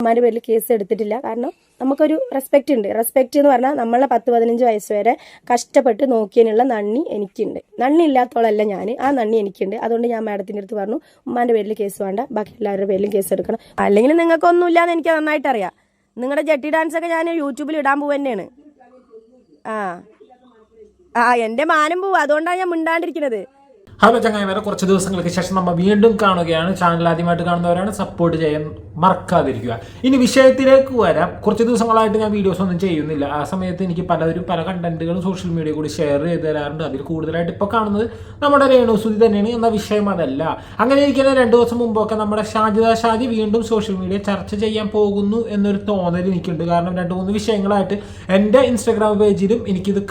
ഉമ്മാന്റെ പേരിൽ കേസ് എടുത്തിട്ടില്ല. കാരണം നമുക്കൊരു റെസ്പെക്റ്റ് ഉണ്ട്. റെസ്പെക്റ്റ് എന്ന് പറഞ്ഞാൽ നമ്മളെ പത്ത് പതിനഞ്ച് വയസ്സ് വരെ കഷ്ടപ്പെട്ട് നോക്കിയതിനുള്ള നണ്ണി എനിക്കുണ്ട്. നണ്ണി ഇല്ലാത്തോളല്ല ഞാൻ ആ നണ്ണി എനിക്കുണ്ട്. അതുകൊണ്ട് ഞാൻ മാഡത്തിന്റെ അടുത്ത് പറഞ്ഞു ഉമ്മാന്റെ പേരിൽ കേസ് വേണ്ട. ബാക്കി എല്ലാവരുടെ പേരിലും കേസ് എടുക്കണം. അല്ലെങ്കിൽ നിങ്ങൾക്കൊന്നുമില്ല എന്ന് എനിക്ക് നന്നായിട്ട് അറിയാം നിങ്ങളുടെ ജട്ടി ഡാൻസ് ഒക്കെ ഞാൻ യൂട്യൂബിൽ ഇടാൻ പോവുക ആ. ആ എന്റെ മാനം പോവും അതുകൊണ്ടാണ് ഞാൻ മിണ്ടാണ്ടിരിക്കുന്നത്. ഹലോ ചങ്ങായിമാരെ കുറച്ച് ദിവസങ്ങൾക്ക് ശേഷം നമ്മൾ വീണ്ടും കാണുകയാണ്. ചാനൽ ആദ്യമായിട്ട് കാണുന്നവരാണ് സപ്പോർട്ട് ചെയ്യാൻ മറക്കാതിരിക്കുക. ഇനി വിഷയത്തിലേക്ക് വരാം. കുറച്ച് ദിവസങ്ങളായിട്ട് ഞാൻ വീഡിയോസ് ഒന്നും ചെയ്യുന്നില്ല. ആ സമയത്ത് എനിക്ക് പലരും പല കണ്ടന്റുകളും സോഷ്യൽ മീഡിയ കൂടി ഷെയർ ചെയ്ത് തരാറുണ്ട്. അതിൽ കൂടുതലായിട്ട് ഇപ്പോൾ കാണുന്നത് നമ്മുടെ രേണുസുതി തന്നെയാണ് എന്ന വിഷയം അതല്ല. അങ്ങനെ ഇരിക്കുന്ന രണ്ട് ദിവസം മുമ്പൊക്കെ നമ്മുടെ ഷാജിദ ഷാജി വീണ്ടും സോഷ്യൽ മീഡിയ ചർച്ച ചെയ്യാൻ പോകുന്നു എന്നൊരു തോന്നൽ എനിക്കുണ്ട്. കാരണം രണ്ട് മൂന്ന് വിഷയങ്ങളായിട്ട് എന്റെ ഇൻസ്റ്റാഗ്രാം പേജിലും എനിക്കിത്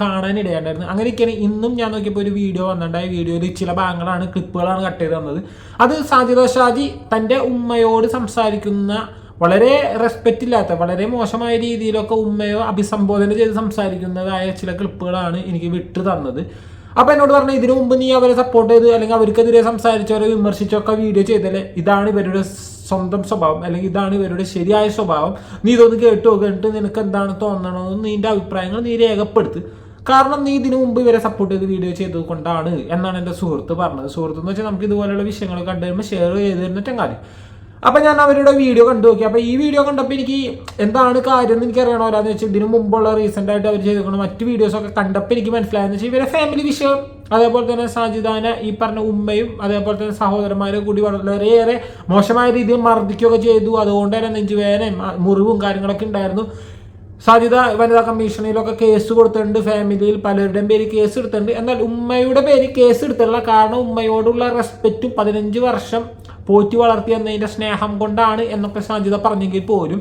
ഇടയുണ്ടായിരുന്നു അങ്ങനെയൊക്കെയാണ് ഇന്നും ഞാൻ നോക്കിയപ്പോൾ ഒരു വീഡിയോ വന്നിട്ടുണ്ടായ. വീഡിയോയിൽ ചില ഭാഗങ്ങളാണ് ക്ലിപ്പുകളാണ് കട്ട് ചെയ്ത് തന്നത്. അത് സാജിദ ഷാജി തന്റെ ഉമ്മയോട് സംസാരിക്കുന്ന വളരെ റെസ്പെക്റ്റ് ഇല്ലാത്ത വളരെ മോശമായ രീതിയിലൊക്കെ ഉമ്മയോ അഭിസംബോധന ചെയ്ത് സംസാരിക്കുന്നതായ ചില ക്ലിപ്പുകളാണ് എനിക്ക് വിട്ടു തന്നത്. അപ്പോൾ എന്നോട് പറഞ്ഞു ഇതിനു മുമ്പ് നീ അവരെ സപ്പോർട്ട് ചെയ്ത് അല്ലെങ്കിൽ അവർക്കെതിരെ സംസാരിച്ചവരെ വിമർശിച്ചൊക്കെ വീഡിയോ ചെയ്തല്ലേ? ഇതാണ് ഇവരുടെ സ്വന്തം സ്വഭാവം അല്ലെങ്കിൽ ഇതാണ് ഇവരുടെ ശരിയായ സ്വഭാവം. നീ ഇതൊന്ന് കേട്ടു നോക്കിയിട്ട് നിനക്ക് എന്താണ് തോന്നണമെന്ന് നിന്റെ അഭിപ്രായങ്ങൾ നീ രേഖപ്പെടുത്ത്. കാരണം നീ ഇതിനു മുമ്പ് ഇവരെ സപ്പോർട്ട് ചെയ്ത് വീഡിയോ ചെയ്തത് കൊണ്ടാണ് എന്നാണ് എന്റെ സുഹൃത്ത് പറഞ്ഞത്. സുഹൃത്ത് എന്ന് വെച്ചാൽ നമുക്ക് ഇതുപോലെയുള്ള വിഷയങ്ങൾ കണ്ടു വരുമ്പോൾ ഷെയർ ചെയ്ത് തരുന്നിട്ട് കാര്യം അപ്പൊ ഞാൻ അവരുടെ വീഡിയോ കണ്ടു നോക്കി. അപ്പോൾ ഈ വീഡിയോ കണ്ടപ്പോൾ എനിക്ക് എന്താണ് കാര്യം എന്ന് എനിക്ക് അറിയണമല്ലാന്ന് വെച്ചാൽ ഇതിനു മുമ്പുള്ള റീസെന്റ് ആയിട്ട് അവർ മറ്റു വീഡിയോസ് ഒക്കെ കണ്ടപ്പോൾ എനിക്ക് മനസ്സിലായെന്ന് വെച്ചാൽ ഇവരെ ഫാമിലി വിഷയം. അതേപോലെ തന്നെ സാജിദാന ഈ പറഞ്ഞ ഉമ്മയും അതേപോലെ തന്നെ സഹോദരന്മാരും കൂടി വളരെയേറെ മോശമായ രീതിയിൽ മർദ്ദിക്കുകയൊക്കെ ചെയ്തു. അതുകൊണ്ട് തന്നെ നെഞ്ചുവേദനയും മുറിവും കാര്യങ്ങളൊക്കെ ഉണ്ടായിരുന്നു. സാധ്യത വനിതാ കമ്മീഷനിലൊക്കെ കേസ് കൊടുത്തിട്ടുണ്ട്. ഫാമിലിയിൽ പലരുടെയും പേര് കേസ് എടുത്തിട്ടുണ്ട്. എന്നാൽ ഉമ്മയുടെ പേര് കേസ് എടുത്തിട്ടുള്ള കാരണം ഉമ്മയോടുള്ള റെസ്പെക്റ്റും പതിനഞ്ച് വർഷം പോറ്റി വളർത്തി എന്നതിന്റെ സ്നേഹം കൊണ്ടാണ് എന്നൊക്കെ സാധ്യത പറഞ്ഞെങ്കിൽ പോലും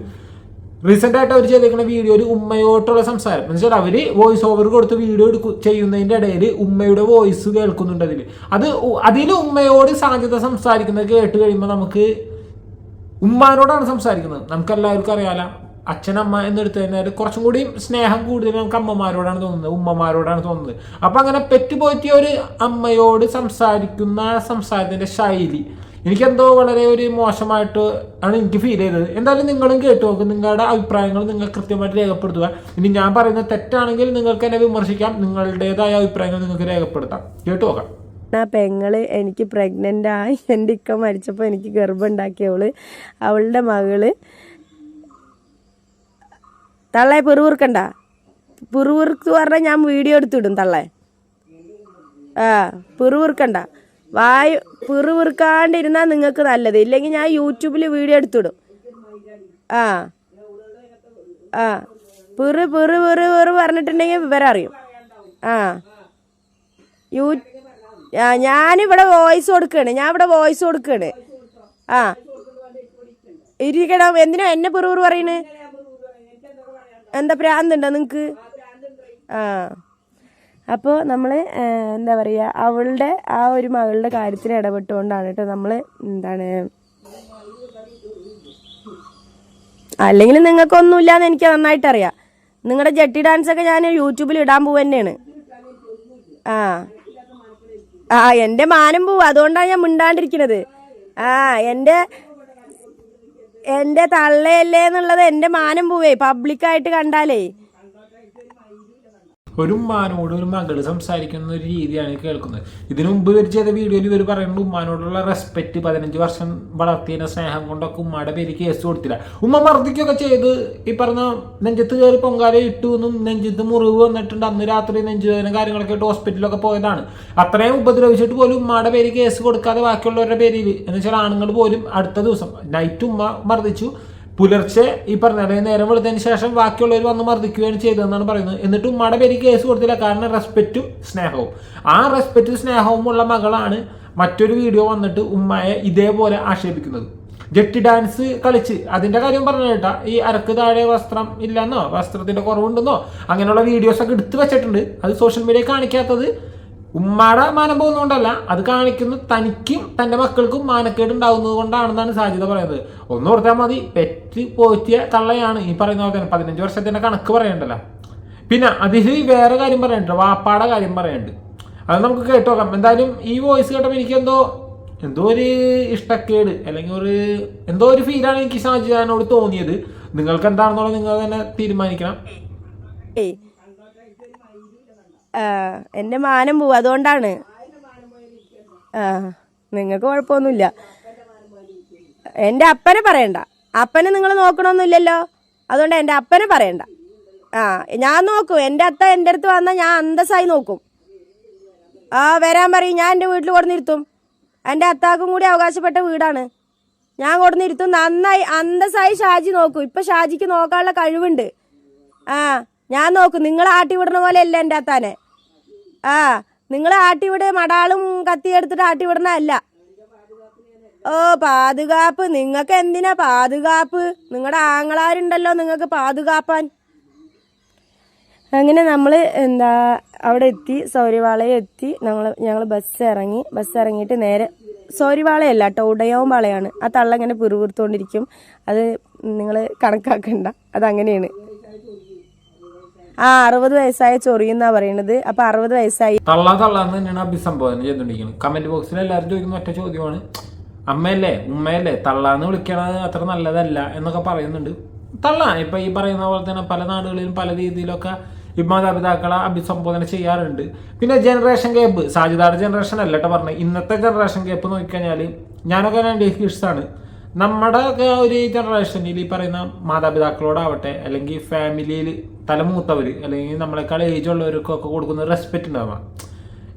റീസെന്റ് ആയിട്ട് അവർ ചെയ്തേക്കുന്ന വീഡിയോയിൽ ഉമ്മയോട്ടുള്ള സംസാരം. എന്ന് വെച്ചാൽ അവർ വോയിസ് ഓവർ കൊടുത്ത് വീഡിയോ എടുക്കും ചെയ്യുന്നതിന്റെ ഇടയിൽ ഉമ്മയുടെ വോയിസ് കേൾക്കുന്നുണ്ട് അതിൽ അത് അതിൽ ഉമ്മയോട് സാധ്യത സംസാരിക്കുന്നത് കേട്ട് കഴിയുമ്പോൾ നമുക്ക് ഉമ്മാനോടാണ് സംസാരിക്കുന്നത്. നമുക്ക് എല്ലാവർക്കും അറിയാലോ. അച്ഛനമ്മ എന്നെടുത്ത് കഴിഞ്ഞാൽ കുറച്ചും കൂടി സ്നേഹം കൂടുതൽ നമുക്ക് അമ്മമാരോടാണ് തോന്നുന്നത് ഉമ്മമാരോടാണ് തോന്നുന്നത്. അപ്പം അങ്ങനെ പെറ്റുപോറ്റിയ ഒരു അമ്മയോട് സംസാരിക്കുന്ന സംസാരത്തിന്റെ ശൈലി എനിക്കെന്തോ വളരെ ഒരു മോശമായിട്ട് ആണ് എനിക്ക് ഫീൽ ചെയ്തത്. എന്തായാലും നിങ്ങളും കേട്ടു നോക്കും നിങ്ങളുടെ അഭിപ്രായങ്ങൾ നിങ്ങൾ കൃത്യമായിട്ട് രേഖപ്പെടുത്തുക. ഇനി ഞാൻ പറയുന്ന തെറ്റാണെങ്കിൽ നിങ്ങൾക്ക് എന്നെ വിമർശിക്കാം നിങ്ങളുടേതായ അഭിപ്രായങ്ങൾ നിങ്ങൾക്ക് രേഖപ്പെടുത്താം. കേട്ടു നോക്കാം. ആ പെങ്ങൾ എനിക്ക് പ്രഗ്നന്റ് ആയി എന്റെ ഇക്ക മരിച്ചപ്പോൾ എനിക്ക് ഗർഭം ഉണ്ടാക്കിയവൾ അവളുടെ മകൾ തള്ളെ പെറുവിറുക്കണ്ട പെറുവിറുക്ക് പറഞ്ഞാൽ ഞാൻ വീഡിയോ എടുത്തിടും തള്ളെ. ആ പെറുവിറുക്കണ്ട വായു പെറുവിറുക്കാണ്ടിരുന്നാൽ നിങ്ങൾക്ക് നല്ലത്. ഇല്ലെങ്കിൽ ഞാൻ യൂട്യൂബിൽ വീഡിയോ എടുത്തിടും. ആ ആ. പെറു പെറു പെറു പെറു പറഞ്ഞിട്ടുണ്ടെങ്കിൽ വിവരം അറിയും. ആ. യൂ ആ ഞാനിവിടെ വോയിസ് കൊടുക്കുകയാണ് ഞാൻ ഇവിടെ വോയിസ് കൊടുക്കുകയാണ് ആ. ഇരിക്കണം എന്തിനാ എന്നെ പിറുപിറു പറയണ്? എന്താ പ്രാന്തുണ്ടോ നിങ്ങൾക്ക് ആ. അപ്പോൾ നമ്മൾ എന്താ പറയുക അവളുടെ ആ ഒരു മകളുടെ കാര്യത്തിൽ ഇടപെട്ടുകൊണ്ടാണ് കേട്ടോ നമ്മൾ എന്താണ് അല്ലെങ്കിൽ നിങ്ങൾക്കൊന്നുമില്ല എന്ന് എനിക്ക് നന്നായിട്ടറിയാം. നിങ്ങളുടെ ജട്ടി ഡാൻസ് ഒക്കെ ഞാൻ യൂട്യൂബിൽ ഇടാൻ പോവുക തന്നെയാണ് ആ. ആ എന്റെ മാനം പോവും. അതുകൊണ്ടാണ് ഞാൻ മിണ്ടാണ്ടിരിക്കുന്നത്. ആ എന്റെ എന്റെ തള്ളയല്ലേ എന്നുള്ളത് എന്റെ മാനം പോവേ. പബ്ലിക്കായിട്ട് കണ്ടാലേ. ഒരു ഉമ്മാനോട് ഒരു മകൾ സംസാരിക്കുന്ന ഒരു രീതിയാണ് കേൾക്കുന്നത്. ഇതിനു മുമ്പ് ഇവർ ചെയ്ത വീഡിയോയിൽ ഇവർ പറയുന്നത് ഉമ്മാനോടുള്ള റെസ്പെക്ട് പതിനഞ്ച് വർഷം വളർത്തിയതിന് സ്നേഹം കൊണ്ടൊക്കെ ഉമ്മയുടെ പേര് കേസ് കൊടുത്തില്ല. ഉമ്മ മർദ്ദിക്കുകയൊക്കെ ചെയ്ത് ഈ പറഞ്ഞ നെഞ്ചത്ത് കയറി പൊങ്കാല ഇട്ടു എന്നും നെഞ്ചത്ത് മുറിവ് വന്നിട്ടുണ്ട്. അന്ന് രാത്രി നെഞ്ചുവേദന കാര്യങ്ങളൊക്കെ ആയിട്ട് ഹോസ്പിറ്റലിലൊക്കെ പോയതാണ്. അത്രയും ഉപദ്രവിച്ചിട്ട് പോലും ഉമ്മയുടെ പേര് കേസ് കൊടുക്കാതെ ബാക്കിയുള്ളവരുടെ പേരിൽ. എന്ന് വെച്ചാൽ ആണുങ്ങൾ പോലും അടുത്ത ദിവസം നൈറ്റ് ഉമ്മ മർദ്ദിച്ചു. പുലർച്ചെ ഈ പറഞ്ഞ അതായത് നേരം വെളുത്തതിന് ശേഷം ബാക്കിയുള്ളവർ വന്ന് മർദ്ദിക്കുകയാണ് ചെയ്തതെന്നാണ് പറയുന്നത്. എന്നിട്ടും ഉമ്മയുടെ പേര് കേസ് കൊടുത്തില്ല. കാരണം റെസ്പെക്റ്റും സ്നേഹവും. ആ റെസ്പെക്റ്റും സ്നേഹവും ഉള്ള മകളാണ് മറ്റൊരു വീഡിയോ വന്നിട്ട് ഉമ്മയെ ഇതേപോലെ ആക്ഷേപിക്കുന്നത്. ജെട്ടി ഡാൻസ് കളിച്ച്. അതിന്റെ കാര്യം പറഞ്ഞു കേട്ടാ ഈ അരക്ക് താഴെ വസ്ത്രം ഇല്ലെന്നോ വസ്ത്രത്തിന്റെ കുറവുണ്ടെന്നോ അങ്ങനെയുള്ള വീഡിയോസ് ഒക്കെ എടുത്തു വെച്ചിട്ടുണ്ട്. അത് സോഷ്യൽ മീഡിയ കാണിക്കാത്തത് ഉമ്മാടെ മാനം പോകുന്നതുകൊണ്ടല്ല അത് കാണിക്കുന്ന തനിക്കും തന്റെ മക്കൾക്കും മാനക്കേട് ഉണ്ടാകുന്നത് കൊണ്ടാണെന്നാണ് സാധ്യത പറയുന്നത്. ഒന്ന് ഓർത്താൽ മതി പെറ്റ് പോറ്റിയ തള്ളയാണ് ഈ പറയുന്ന പോലെ തന്നെ. പതിനഞ്ച് വർഷത്തിന്റെ കണക്ക് പറയണ്ടല്ലോ. പിന്നെ അതിൽ വേറെ കാര്യം പറയുന്നുണ്ട് വാപ്പാടെ കാര്യം പറയുന്നുണ്ട് അത് നമുക്ക് കേട്ടോക്കാം എന്തായാലും ഈ വോയിസ് കേട്ടപ്പോൾ എനിക്കെന്തോ എന്തോ ഒരു ഇഷ്ടക്കേട് അല്ലെങ്കിൽ ഒരു എന്തോ ഒരു ഫീലാണ് എനിക്ക് ഷാജിദാനോട് തോന്നിയത്. നിങ്ങൾക്ക് എന്താണെന്നുള്ളത് നിങ്ങൾ തന്നെ തീരുമാനിക്കണം. ആ എന്റെ മാനം പോവും അതുകൊണ്ടാണ്. ആ നിങ്ങൾക്ക് കുഴപ്പമൊന്നുമില്ല. എന്റെ അപ്പനെ പറയണ്ട. അപ്പനെ നിങ്ങൾ നോക്കണമെന്നില്ലല്ലോ അതുകൊണ്ട് എന്റെ അപ്പനെ പറയണ്ട. ആ ഞാൻ നോക്കും. എന്റെ അത്ത എന്റെ അടുത്ത് വന്നാൽ ഞാൻ അന്തസ്സായി നോക്കും. ആ വരാൻ പറയും. ഞാൻ എന്റെ വീട്ടിൽ കൊടുന്നിരുത്തും എന്റെ അത്താക്കും കൂടി അവകാശപ്പെട്ട വീടാണ്. ഞാൻ കൊടുന്നിരുത്തും നന്നായി അന്തസ്സായി ഷാജി നോക്കും. ഇപ്പം ഷാജിക്ക് നോക്കാനുള്ള കഴിവുണ്ട്. ആ ഞാൻ നോക്കും നിങ്ങൾ ആട്ടി വിടണ പോലെ അല്ല എന്റെ അത്താനെ. ആ നിങ്ങൾ ആട്ടി ആട്ടിവിട് മടാളും കത്തി എടുത്തിട്ട് ആട്ടി വിടണ അല്ല ഓ പാതുകാപ്പ്. നിങ്ങൾക്ക് എന്തിനാ പാതുകാപ്പ്? നിങ്ങളുടെ ആങ്ങളാരുണ്ടല്ലോ നിങ്ങൾക്ക് പാതുകാപ്പാൻ. അങ്ങനെ നമ്മൾ എന്താ അവിടെ എത്തി സൗര്യവാളയം എത്തി. ഞങ്ങൾ ഞങ്ങൾ ബസ് ഇറങ്ങി. ബസ് ഇറങ്ങിയിട്ട് നേരെ സൗരിവാളയല്ല കേട്ടോ ഉടയവും പാളയാണ് ആ തള്ളങ്ങനെ പിറുപിറുത്തുകൊണ്ടിരിക്കും അത് നിങ്ങൾ കണക്കാക്കണ്ട. അതങ്ങനെയാണ്. ആ അറുപത് വയസ്സായ ചൊറിയെന്നാ പറയണത്. അപ്പൊ അറുപത് വയസ്സായി. തള്ളാ തള്ളാന്ന് തന്നെയാണ് അഭിസംബോധന ചെയ്തോണ്ടിരിക്കുന്നത് കമന്റ് ബോക്സിൽ എല്ലാവരും ചോദിക്കുന്ന ഒറ്റ ചോദ്യമാണ്. അമ്മയല്ലേ ഉമ്മയല്ലേ തള്ളാന്ന് വിളിക്കണത് അത്ര നല്ലതല്ല എന്നൊക്കെ പറയുന്നുണ്ട്. തള്ള ഇപ്പൊ ഈ പറയുന്ന പോലെ തന്നെ പല നാടുകളിലും പല രീതിയിലൊക്കെ ഈ മാതാപിതാക്കളെ അഭിസംബോധന ചെയ്യാറുണ്ട്. പിന്നെ ജനറേഷൻ ഗ്യാപ്പ് സാജിദാടെ ജനറേഷൻ അല്ലട്ടോ പറഞ്ഞത്. ഇന്നത്തെ ജനറേഷൻ ഗ്യാപ്പ് നോക്കിക്കഴിഞ്ഞാൽ ഞാനൊക്കെ രണ്ട് കിഡ്സാണ് നമ്മുടെ ഒരു ജനറേഷനിൽ ഈ പറയുന്ന മാതാപിതാക്കളോടാവട്ടെ അല്ലെങ്കിൽ ഫാമിലിയിൽ തലമൂത്തവർ അല്ലെങ്കിൽ നമ്മളെക്കാൾ ഏജ് ഉള്ളവർക്കൊക്കെ കൊടുക്കുന്ന റെസ്പെക്റ്റ് ഉണ്ടാവുക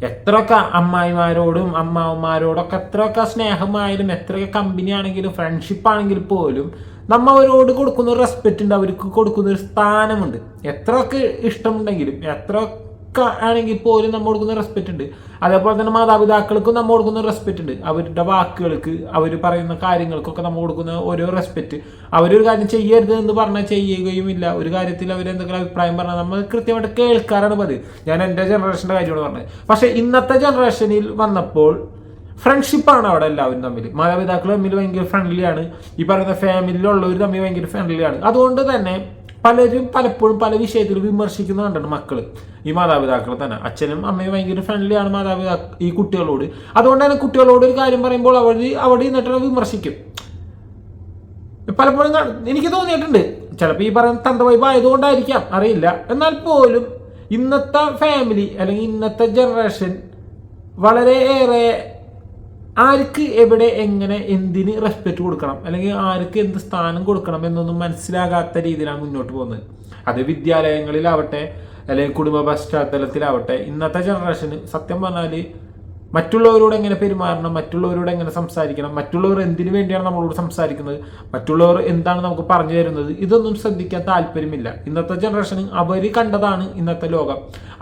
എത്രയൊക്കെ അമ്മായിമാരോടും അമ്മാവന്മാരോടൊക്കെ എത്രയൊക്കെ സ്നേഹമായാലും എത്രയൊക്കെ കമ്പനി ആണെങ്കിലും ഫ്രണ്ട്ഷിപ്പ് ആണെങ്കിൽ പോലും നമ്മ അവരോട് കൊടുക്കുന്ന റെസ്പെക്റ്റ് ഉണ്ട് അവർക്ക് കൊടുക്കുന്ന ഒരു സ്ഥാനമുണ്ട്. എത്രയൊക്കെ ഇഷ്ടമുണ്ടെങ്കിലും എത്രയൊക്കെ ആണെങ്കിൽ പോലും നമ്മൾ കൊടുക്കുന്ന റെസ്പെക്റ്റ് ഉണ്ട്. അതേപോലെ തന്നെ മാതാപിതാക്കൾക്കും നമ്മൾ കൊടുക്കുന്ന റെസ്പെക്റ്റ് ഉണ്ട്. അവരുടെ വാക്കുകൾക്ക് അവർ പറയുന്ന കാര്യങ്ങൾക്കൊക്കെ നമ്മൾ കൊടുക്കുന്ന ഓരോ റെസ്പെക്റ്റ് അവരൊരു കാര്യം ചെയ്യരുത് എന്ന് പറഞ്ഞാൽ ചെയ്യുകയും ഇല്ല ഒരു കാര്യത്തിൽ അവർ എന്തെങ്കിലും അഭിപ്രായം പറഞ്ഞാൽ നമ്മൾ കൃത്യമായിട്ട് കേൾക്കാറാണ് പതിവ്. ഞാൻ എന്റെ ജനറേഷന്റെ കാര്യമാണ് പറഞ്ഞത്. പക്ഷേ ഇന്നത്തെ ജനറേഷനിൽ വന്നപ്പോൾ ഫ്രണ്ട്ഷിപ്പാണ് അവിടെ എല്ലാവരും തമ്മിൽ മാതാപിതാക്കൾ തമ്മിൽ ഭയങ്കര ഫ്രണ്ട്ലിയാണ് ഈ പറയുന്ന ഫാമിലിയിലുള്ളവർ തമ്മിൽ ഭയങ്കര ഫ്രണ്ട്ലിയാണ് അതുകൊണ്ട് തന്നെ പലരും പലപ്പോഴും പല വിഷയത്തിൽ വിമർശിക്കുന്ന കണ്ടാണ് മക്കൾ ഈ മാതാപിതാക്കൾ തന്നെ. അച്ഛനും അമ്മയും ഭയങ്കര ഫ്രണ്ട്ലിയാണ് മാതാപിതാക്കൾ ഈ കുട്ടികളോട്. അതുകൊണ്ട് തന്നെ കുട്ടികളോട് ഒരു കാര്യം പറയുമ്പോൾ അവർ അവിടെ നിന്നിട്ട് വിമർശിക്കും. പലപ്പോഴും എനിക്ക് തോന്നിയിട്ടുണ്ട്. ചിലപ്പോൾ ഈ പറയുന്ന തന്ത്രവൈബ് ആയതുകൊണ്ടായിരിക്കാം. അറിയില്ല. എന്നാൽ പോലും ഇന്നത്തെ ഫാമിലി അല്ലെങ്കിൽ ഇന്നത്തെ ജനറേഷൻ വളരെയേറെ ആർക്ക് എവിടെ എങ്ങനെ എന്തിന് റെസ്പെക്റ്റ് കൊടുക്കണം? അല്ലെങ്കിൽ ആർക്ക് എന്ത് സ്ഥാനം കൊടുക്കണം എന്നൊന്നും മനസ്സിലാകാത്ത രീതിയിലാണ് മുന്നോട്ട് പോകുന്നത്. അത് വിദ്യാലയങ്ങളിലാവട്ടെ അല്ലെങ്കിൽ കുടുംബ പശ്ചാത്തലത്തിലാവട്ടെ ഇന്നത്തെ ജനറേഷന് സത്യം പറഞ്ഞാൽ മറ്റുള്ളവരോട് എങ്ങനെ പെരുമാറണം? മറ്റുള്ളവരോട് എങ്ങനെ സംസാരിക്കണം? മറ്റുള്ളവർ എന്തിനു വേണ്ടിയാണ് നമ്മളോട് സംസാരിക്കുന്നത്? മറ്റുള്ളവർ എന്താണ് നമുക്ക് പറഞ്ഞു തരുന്നത്? ഇതൊന്നും ശ്രദ്ധിക്കാൻ താല്പര്യമില്ല. ഇന്നത്തെ ജനറേഷന് അവർ കണ്ടതാണ് ഇന്നത്തെ ലോകം.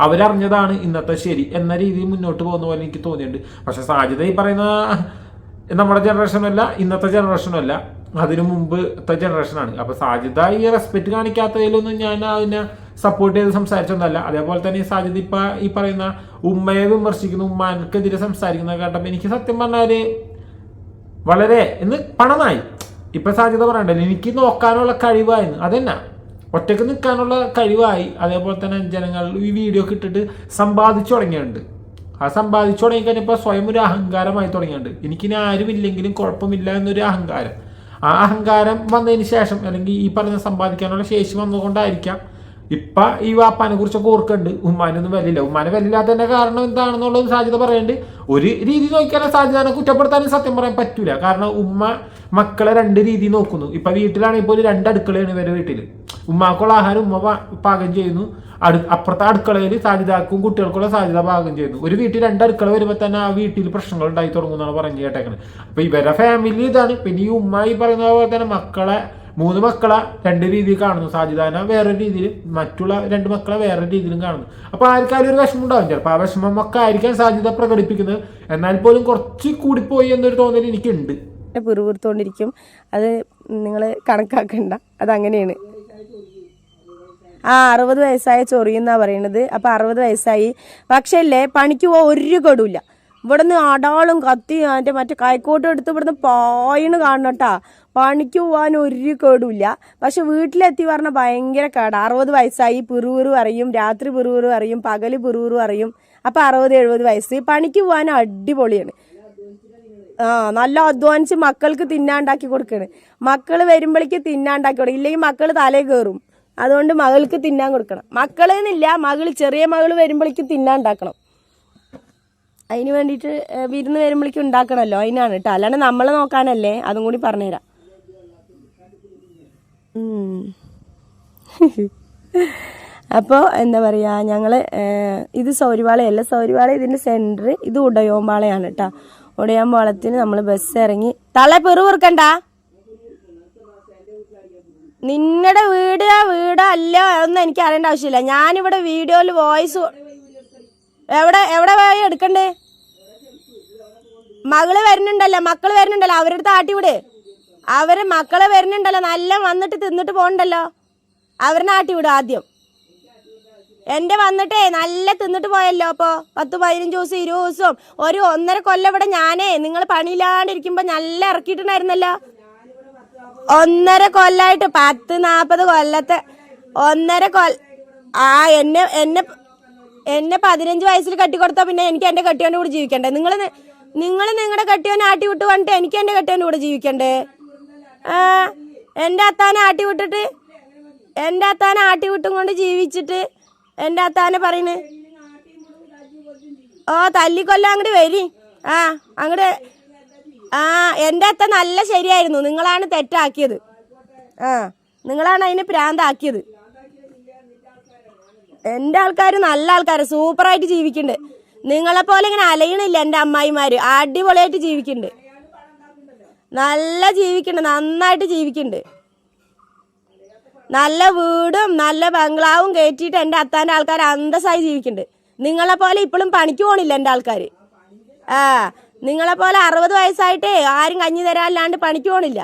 അവരറിഞ്ഞതാണ് ഇന്നത്തെ ശരി എന്ന രീതിയിൽ മുന്നോട്ട് പോകുന്ന പോലെ എനിക്ക് തോന്നിയിട്ടുണ്ട്. പക്ഷെ സാധ്യത ഈ പറയുന്ന നമ്മുടെ ജനറേഷനല്ല ഇന്നത്തെ ജനറേഷനല്ല അതിനു മുമ്പത്തെ ജനറേഷനാണ് അപ്പൊ സാധ്യത ഈ റെസ്പെക്ട് കാണിക്കാത്തതിലൊന്നും ഞാൻ അതിനെ സപ്പോർട്ട് ചെയ്ത് സംസാരിച്ചൊന്നല്ല. അതേപോലെ തന്നെ സാധ്യത ഇപ്പൊ ഈ പറയുന്ന ഉമ്മയെ വിമർശിക്കുന്ന ഉമ്മാക്കെതിരെ സംസാരിക്കുന്ന. കേട്ടപ്പോൾ എനിക്ക് സത്യം പറഞ്ഞാൽ വളരെ ഇന്ന് പണമായി ഇപ്പൊ സാധ്യത പറയണ്ടല്ലോ. എനിക്ക് നോക്കാനുള്ള കഴിവായിരുന്നു. അതെന്നാ. ഒറ്റയ്ക്ക് നിൽക്കാനുള്ള കഴിവായി. അതേപോലെ തന്നെ ജനങ്ങൾ ഈ വീഡിയോ കിട്ടിട്ട് സമ്പാദിച്ചു തുടങ്ങിയിട്ടുണ്ട്. ആ സമ്പാദിച്ചു തുടങ്ങി കഴിഞ്ഞപ്പോൾ സ്വയം ഒരു അഹങ്കാരമായി തുടങ്ങിയിട്ടുണ്ട്. എനിക്കിനി ആരുമില്ലെങ്കിലും കുഴപ്പമില്ല എന്നൊരു അഹങ്കാരം. ആ അഹങ്കാരം വന്നതിന് ശേഷം അല്ലെങ്കിൽ ഈ പറഞ്ഞ സമ്പാദിക്കാനുള്ള ശേഷി വന്നുകൊണ്ടായിരിക്കാം ഇപ്പൊ ഈ വാപ്പാനെ കുറിച്ചൊക്കെ ഓർക്കുന്നുണ്ട് ഉമ്മാനൊന്നും വിലയില്ല. ഉമ്മാനെ വിലയില്ലാത്തതിന്റെ കാരണം എന്താണെന്നുള്ളത് സാധ്യത പറയുന്നുണ്ട് ഒരു രീതി നോക്കിയാൽ സാധ്യത കുറ്റപ്പെടുത്താനും സത്യം പറയാൻ പറ്റൂല. കാരണം ഉമ്മ മക്കളെ രണ്ട് രീതി നോക്കുന്നു. ഇപ്പൊ വീട്ടിലാണെങ്കിൽ പോലും രണ്ട് അടുക്കളയാണ് ഇവരുടെ വീട്ടിൽ ഉമ്മാക്കുള്ള ആഹാരം ഉമ്മ പാകം ചെയ്യുന്നു. അടു അപ്പുറത്തെ അടുക്കളയിൽ സാധ്യതക്കും കുട്ടികൾക്കുള്ള സാധ്യത പാകം ചെയ്യുന്നു. ഒരു വീട്ടിൽ രണ്ട് അടുക്കള വരുമ്പോൾ തന്നെ ആ വീട്ടിൽ പ്രശ്നങ്ങൾ ഉണ്ടായി തുടങ്ങുന്നതാണ് പറഞ്ഞു കേട്ടേക്കുന്നത് അപ്പൊ ഇവരുടെ ഫാമിലി ഇതാണ്. പിന്നെ ഈ ഉമ്മ ഈ പറയുന്ന പോലെ തന്നെ മക്കളെ മൂന്ന് മക്കളെ രണ്ട് രീതിയിൽ കാണുന്നു. സാജിദാന വേറെ രീതിയിൽ മറ്റുള്ള രണ്ട് മക്കളെ വേറെ രീതിയിലും കാണുന്നു. അപ്പൊ ആർക്കാരും ഒരു വിഷമം ഉണ്ടാവും ചിലപ്പോൾ ആ വിഷമം ഒക്കെ ആയിരിക്കാൻ സാധ്യത പ്രകടിപ്പിക്കുന്നത്. എന്നാൽ പോലും കുറച്ച് പോയി എന്നൊരു തോന്നൽ എനിക്കുണ്ട്. പിറുപിറുത്തോണ്ടിരിക്കും. അത് നിങ്ങൾ കണക്കാക്കണ്ട. അതങ്ങനെയാണ്. ആ അറുപത് വയസ്സായ ചൊറിയെന്നാ പറയണത്. അപ്പൊ അറുപത് വയസ്സായി. പക്ഷേ അല്ലേ പണിക്ക് പോവാൻ ഒരു കെടുമില്ല ഇവിടുന്ന് അടാളും കത്തി അതിന്റെ മറ്റേ കൈക്കോട്ടും എടുത്ത് ഇവിടുന്ന് പായണ് കാണണം പണിക്ക് പോവാൻ ഒരു കേടുമില്ല. പക്ഷെ വീട്ടിലെത്തി പറഞ്ഞ ഭയങ്കര കേട്. അറുപത് വയസ്സായി പിറുപിറു അറിയും രാത്രി പിറുപിറു അറിയും പകൽ പിറുപിറു അറിയും അപ്പൊ അറുപത് എഴുപത് വയസ്സ്. പണിക്ക് പോകാൻ അടിപൊളിയാണ്. ആ നല്ല അധ്വാനിച്ച് മക്കൾക്ക് തിന്നാണ്ടാക്കി കൊടുക്കണ്. മക്കൾ വരുമ്പോഴേക്ക് തിന്നാണ്ടാക്കി കൊടുക്കും. ഇല്ലെങ്കിൽ മക്കൾ തലേ കയറും അതുകൊണ്ട് മകൾക്ക് തിന്നാൻ കൊടുക്കണം. മക്കൾ എന്നില്ല മകൾ ചെറിയ മകൾ വരുമ്പോഴേക്കും തിന്നാണ്ടാക്കണം. അതിന് വേണ്ടിയിട്ട് വിരുന്ന് വരുമ്പോഴേക്കും ഉണ്ടാക്കണമല്ലോ അതിനാണ് കേട്ടോ അല്ലാണ്ട് നമ്മളെ നോക്കാനല്ലേ? അതും കൂടി പറഞ്ഞുതരാം. അപ്പോൾ എന്താ പറയുക ഞങ്ങൾ ഇത് സൗരിവാളയല്ല സൗരിവാള ഇതിന്റെ സെന്റർ ഇത് ഉടയോമ്പാളയാണ് കേട്ടോ ഉടയോമ്പാളത്തിന് നമ്മൾ ബസ് ഇറങ്ങി. തള പെറുപെറുക്കണ്ട നിങ്ങളുടെ വീട് വീടോ അല്ല ഒന്നും എനിക്ക് അറിയേണ്ട ആവശ്യമില്ല. ഞാനിവിടെ വീഡിയോയിൽ വോയിസ് എവിടെ എവിടെ പോയി എടുക്കണ്ടേ? മകൾ വരുന്നുണ്ടല്ലോ മക്കൾ വരുന്നുണ്ടല്ലോ അവരുടെ അടുത്ത് ആട്ടി വിട് അവർ മക്കളെ വരുന്നുണ്ടല്ലോ നല്ല വന്നിട്ട് തിന്നിട്ട് പോകണ്ടല്ലോ. അവരെ നാട്ടി വിടും ആദ്യം. എന്റെ വന്നിട്ടേ നല്ല തിന്നിട്ട് പോയല്ലോ അപ്പോ പത്ത് പതിനഞ്ച് ദിവസം ഇരുപത് ദിവസം. ഒരു ഒന്നര കൊല്ലം ഇവിടെ ഞാനേ നിങ്ങൾ പണിയില്ലാണ്ടിരിക്കുമ്പോ നല്ല ഇറക്കിയിട്ടുണ്ടായിരുന്നല്ലോ. ഒന്നര കൊല്ലായിട്ട് പത്ത് നാപ്പത് കൊല്ലത്തെ ഒന്നര കൊല്ല ആ എന്നെ എന്നെ എന്നെ പതിനഞ്ച് വയസ്സിൽ കെട്ടിക്കൊടുത്താൽ പിന്നെ എനിക്ക് എന്റെ കെട്ടിയോന്റെ കൂടെ ജീവിക്കണ്ടേ? നിങ്ങൾ നിങ്ങൾ നിങ്ങളുടെ കെട്ടിയോനെ ആട്ടി വിട്ട് വന്നിട്ട് എനിക്ക് എന്റെ കെട്ടിയോന്റെ കൂടെ ജീവിക്കണ്ടേ? ആ എന്റെ അത്താനെ ആട്ടി വിട്ടിട്ട് എന്റെ അത്താനെ ആട്ടി വിട്ടും കൊണ്ട് ജീവിച്ചിട്ട് എന്റെ അത്താനെ പറയണ്. ഓ തല്ലിക്കൊല്ലം അങ്ങോട്ട് വരി. ആ അങ്ങോട്ട് ആ എന്റെ അത്ത നല്ല ശരിയായിരുന്നു. നിങ്ങളാണ് തെറ്റാക്കിയത്. ആ നിങ്ങളാണ് അതിനെ പ്രാന്താക്കിയത്. എന്റെ ആൾക്കാർ നല്ല ആൾക്കാർ സൂപ്പറായിട്ട് ജീവിക്കുന്നുണ്ട് നിങ്ങളെപ്പോലെ ഇങ്ങനെ അലയണില്ല എന്റെ അമ്മായിമാര്. അടിപൊളിയായിട്ട് ജീവിക്കുന്നുണ്ട് നല്ല ജീവിക്കുന്നുണ്ട് നന്നായിട്ട് ജീവിക്കുന്നുണ്ട്. നല്ല വീടും നല്ല ബംഗ്ലാവും കയറ്റിയിട്ട് എന്റെ അത്താന്റെ ആൾക്കാർ അന്തസ്സായി ജീവിക്കുന്നുണ്ട്. നിങ്ങളെ പോലെ ഇപ്പോഴും പണിക്ക് പോണില്ല എന്റെ ആൾക്കാർ ആ നിങ്ങളെ പോലെ അറുപത് വയസ്സായിട്ടേ ആരും കഞ്ഞി തരാല്ലാണ്ട് പണിക്ക് പോണില്ല.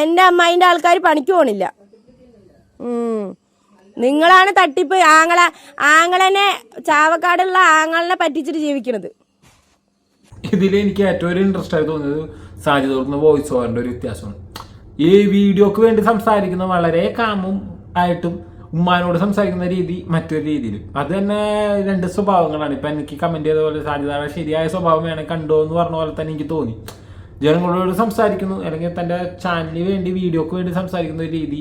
എന്റെ അമ്മായിന്റെ ആൾക്കാർ പണിക്ക് പോണില്ല. നിങ്ങളാണ് തട്ടിപ്പ് ആങ്ങളെ ആങ്ങളനെ ചാവക്കാടുള്ള ആങ്ങളനെ പറ്റിച്ചിട്ട് ജീവിക്കണത്. ഇതിൽ എനിക്ക് ഏറ്റവും ഇൻട്രസ്റ്റ് ആയി തോന്നിയത് സാധ്യത കൊടുക്കുന്ന വോയിസ് ഓവറിന്റെ ഒരു വ്യത്യാസമാണ്. ഈ വീഡിയോക്ക് വേണ്ടി സംസാരിക്കുന്ന വളരെ കാമും ആയിട്ടും ഉമ്മാനോട് സംസാരിക്കുന്ന രീതി മറ്റൊരു രീതിയിൽ അത് തന്നെ രണ്ട് സ്വഭാവങ്ങളാണ്. ഇപ്പം എനിക്ക് കമന്റ് ചെയ്ത പോലെ സാധ്യത ശരിയായ സ്വഭാവം വേണം കണ്ടോ എന്ന് പറഞ്ഞ പോലെ തന്നെ എനിക്ക് തോന്നി. ജനങ്ങളോട് സംസാരിക്കുന്നു അല്ലെങ്കിൽ തന്റെ ചാനലിന് വേണ്ടി വീഡിയോക്ക് വേണ്ടി സംസാരിക്കുന്ന ഒരു രീതി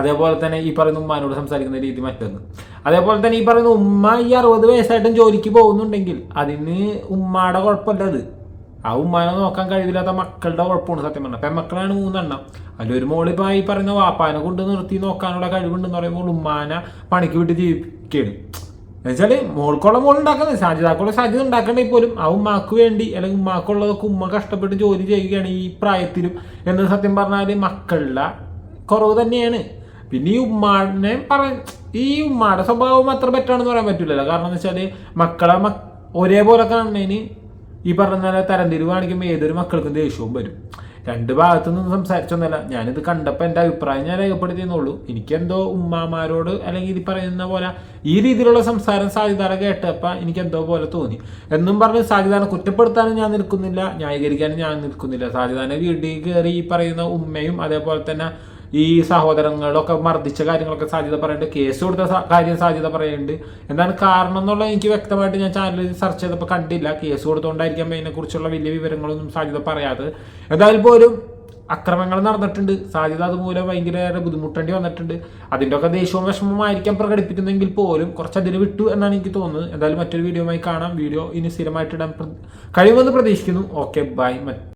അതേപോലെ തന്നെ ഈ പറയുന്ന ഉമ്മാനോട് സംസാരിക്കുന്ന രീതി മറ്റൊന്ന്. അതേപോലെ തന്നെ ഈ പറയുന്ന ഉമ്മ ഈ അറുപത് വയസ്സായിട്ടും ജോലിക്ക് പോകുന്നുണ്ടെങ്കിൽ അതിന് ഉമ്മയുടെ കുഴപ്പമില്ല അത്. ആ ഉമ്മാനെ നോക്കാൻ കഴിവില്ലാത്ത മക്കളുടെ കുഴപ്പമാണ് സത്യം പറഞ്ഞാൽ പെൺമക്കളാണ് മൂന്നെണ്ണം. അതിലൊരു മോളിപ്പോൾ ഈ പറയുന്ന വാപ്പാനെ കൊണ്ട് നിർത്തി നോക്കാനുള്ള കഴിവുണ്ടെന്ന് പറയുമ്പോൾ ഉമ്മാനെ പണിക്ക് വിട്ട് ജീവിക്കുകയാണ്. എന്നുവെച്ചാൽ മോൾക്കുള്ള മോൾ ഉണ്ടാക്കുന്നത്. സാധ്യതാക്കുള്ള സാധ്യത ഉണ്ടാക്കണമെങ്കിൽ പോലും ആ ഉമ്മാക്ക് വേണ്ടി അല്ലെങ്കിൽ ഉമ്മാക്കുള്ളതൊക്കെ ഉമ്മ കഷ്ടപ്പെട്ട് ജോലി ചെയ്യുകയാണ് ഈ പ്രായത്തിലും. എന്ന് സത്യം പറഞ്ഞാൽ മക്കളുടെ കുറവ് തന്നെയാണ്. പിന്നെ ഈ ഉമ്മാനെ പറ ഈ ഉമ്മാടെ സ്വഭാവം അത്ര പറ്റാണെന്ന് പറയാൻ പറ്റില്ലല്ലോ. കാരണം എന്ന് വെച്ചാൽ മക്കളെ മക് ഒരേപോലെ കാണുന്നതിന് ഈ പറഞ്ഞ തരംതിരിവ് ഏതൊരു മക്കൾക്കും ദേഷ്യവും വരും. രണ്ട് ഭാഗത്തു നിന്നും സംസാരിച്ചൊന്നല്ല ഞാനിത് കണ്ടപ്പോൾ എന്റെ അഭിപ്രായം ഞാൻ രേഖപ്പെടുത്തിയെന്നുള്ളൂ എനിക്കെന്തോ ഉമ്മമാരോട് അല്ലെങ്കിൽ ഇത് പറയുന്ന പോലെ ഈ രീതിയിലുള്ള സംസാരം സാധ്യത കേട്ടപ്പോൾ എനിക്കെന്തോ പോലെ തോന്നി. എന്നും പറഞ്ഞ് സാധ്യതാനെ കുറ്റപ്പെടുത്താനും ഞാൻ നിൽക്കുന്നില്ല ന്യായീകരിക്കാനും ഞാൻ നിൽക്കുന്നില്ല. സാധ്യതാനെ വീട്ടിൽ കയറി ഈ പറയുന്ന ഉമ്മയും അതേപോലെ തന്നെ ഈ സഹോദരങ്ങളൊക്കെ മർദ്ദിച്ച കാര്യങ്ങളൊക്കെ സാധ്യത പറയുന്നുണ്ട്. കേസ് കൊടുത്ത കാര്യം സാധ്യത പറയുന്നുണ്ട്. എന്താണ് കാരണം എന്നുള്ളത് എനിക്ക് വ്യക്തമായിട്ട് ഞാൻ ചാനലിൽ സെർച്ച് ചെയ്തപ്പോൾ കണ്ടില്ല. കേസ് കൊടുത്തുകൊണ്ടായിരിക്കാം അതിനെക്കുറിച്ചുള്ള വലിയ വിവരങ്ങളൊന്നും സാധ്യത പറയാതെ. എന്തായാലും പോലും അക്രമങ്ങൾ നടന്നിട്ടുണ്ട്. സാധ്യത അതുമൂലം ഭയങ്കര ബുദ്ധിമുട്ടേണ്ടി വന്നിട്ടുണ്ട്. അതിന്റെ ഒക്കെ ദേഷ്യവും വിഷമമായിരിക്കാം പ്രകടിപ്പിക്കുന്നെങ്കിൽ പോലും കുറച്ച് അതിന് വിട്ടു എന്നാണ് എനിക്ക് തോന്നുന്നത്. എന്തായാലും മറ്റൊരു വീഡിയോയുമായി കാണാം. വീഡിയോ ഇനി സ്ഥിരമായിട്ട് ഇടാൻ കഴിയുമെന്ന് പ്രതീക്ഷിക്കുന്നു. Okay bye